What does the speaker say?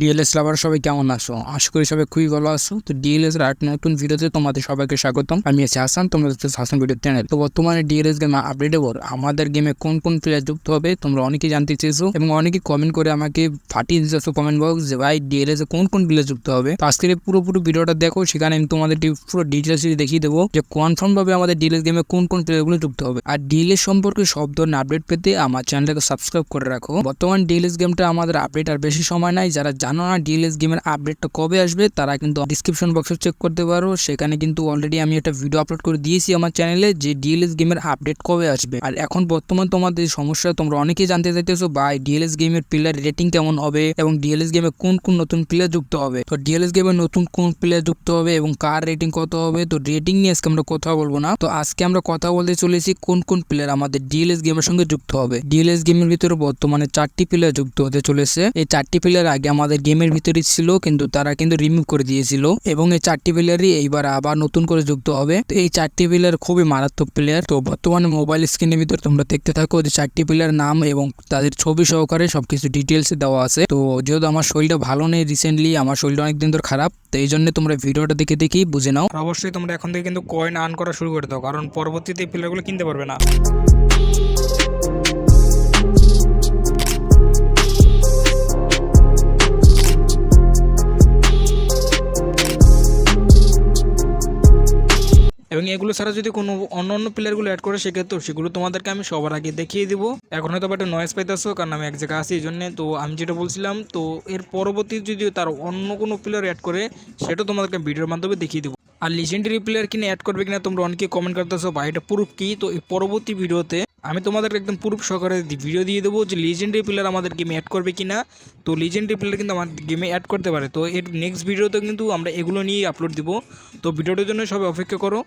DLS লাভার সবাই কেমন আছো? আশা করি সবাই খুবই ভালো আছো। তো ডিএলএস এর আট নতুন ভিডিওতে তোমাদের সবাইকে স্বাগতম। আমি আছি হাসান, তোমরা দেখছ হাসান ভিডিও চ্যানেল তো বর্তমানে ডিএলএস গেম আপডেট ওর আমাদের গেমে কোন কোন প্লেয়ার যুক্ত হবে তোমরা অনেকেই জানতে চেয়েছো এবং অনেকেই কমেন্ট করে আমাকে ফাটিয়ে দিতেছো কমেন্ট বক্স যে, ভাই ডিএলএস এ কোন কোন প্লেয়ার যুক্ত হবে? তো আজকের এই পুরো পুরো ভিডিওটা দেখো, সেখানে আমি তোমাদের পুরো ডিটেলস দেখিয়ে দেবো যে কনফার্ম ভাবে আমাদের ডিএলএস গেমে কোন কোন প্লেয়ারগুলো যুক্ত হবে। আর ডিএলএস সম্পর্কে সব ধরনের আপডেট পেতে আমার চ্যানেলটাকে সাবস্ক্রাইব করে রাখো। বর্তমান ডিএলএস গেমটা আমাদের আপডেট আর বেশি সময় নাই। যারা জানো না ডিএলএস গেমের আপডেটটা কবে আসবে? তারা কিন্তু ডিসক্রিপশন বক্সে চেক করতে পারো। সেখানে কিন্তু অলরেডি আমি একটা ভিডিও আপলোড করে দিয়েছি আমার চ্যানেলে যে ডিএলএস গেমের আপডেট কবে আসবে। আর এখন বর্তমান তোমাদের সমস্যা, তোমরা অনেকেই জানতে চাইতেছো বা ডিএলএস গেমের প্লেয়ার রেটিং কেমন হবে এবং ডিএলএস গেমে কোন কোন নতুন প্লেয়ার যুক্ত হবে? তো ডিএলএস গেমে নতুন কোন প্লেয়ার যুক্ত হবে এবং কার রেটিং কত হবে? তো রেটিং নিয়ে আজকে আমরা কথা বলব না। তো আজকে আমরা কথা বলতে চলেছি কোন কোন প্লেয়ার আমাদের ডিএলএস গেমের সঙ্গে যুক্ত হবে। ডিএলএস গেমের ভিতরে বর্তমানে চারটি প্লেয়ার যুক্ত হতে চলেছে। এই চারটি প্লেয়ার আগে আমাদের গেমের ভিতরে ছিল, কিন্তু তারা কিন্তু রিমুভ করে দিয়েছিল। এবং এই চারটি প্লেয়ারই এইবার আবার নতুন করে যুক্ত হবে। তো এই চারটি প্লেয়ার খুবই মারাত্মক প্লেয়ার তো বর্তমানে মোবাইল স্ক্রিনের ভিতরে তোমরা দেখতে থাকো যে চারটি প্লেয়ার নাম এবং তাদের ছবি সহকারে সবকিছু ডিটেলস দেওয়া আছে। তো যেহেতু আমার শরীরটা ভালো নেই রিসেন্টলি আমার শরীরটা অনেকদিন ধরে খারাপ, তো এই জন্য তোমরা ভিডিওটা দেখে দেখেই বুঝে নাও। অবশ্যই তোমরা এখন থেকে কিন্তু কয়েন আর্ন করা শুরু করে দাও, কারণ পরবর্তীতে এই প্লেয়ারগুলো কিনতে পারবে না। এবং এগুলো ছাড়া যদি কোনো অন্য অন্য প্লেয়ারগুলো অ্যাড করে সেক্ষেত্রে সেগুলো তোমাদেরকে আমি সবার আগে দেখিয়ে দিব। এখন হয়তো একটা নয়েস পাইতেছো, কারণ আমি এক জায়গায় আছি এই জন্যে তো আমি যেটা বলছিলাম, তো এর পরবর্তী যদি তার অন্য কোনো প্লেয়ার অ্যাড করে, সেটা তোমাদেরকে ভিডিওর মাধ্যমে দেখিয়ে দিব। আর লিজেন্ডারি প্লেয়ার কিনে অ্যাড করবে কিনা তোমরা অনেকে কমেন্ট করতেছো, বা এটা প্রুফ কি? তো এই পরবর্তী ভিডিওতে আমি তোমাদেরকে একদম প্রুফ সহকারে ভিডিও দিয়ে দেবো যে লিজেন্ডারি প্লেয়ার আমাদের গেমে অ্যাড করবে কিনা। তো লিজেন্ডারি প্লেয়ার কিন্তু আমার গেমে অ্যাড করতে পারে। তো এর নেক্সট ভিডিওতে কিন্তু আমরা এগুলো নিয়েই আপলোড দিব। তো ভিডিওটার জন্য সবাই অপেক্ষা করো।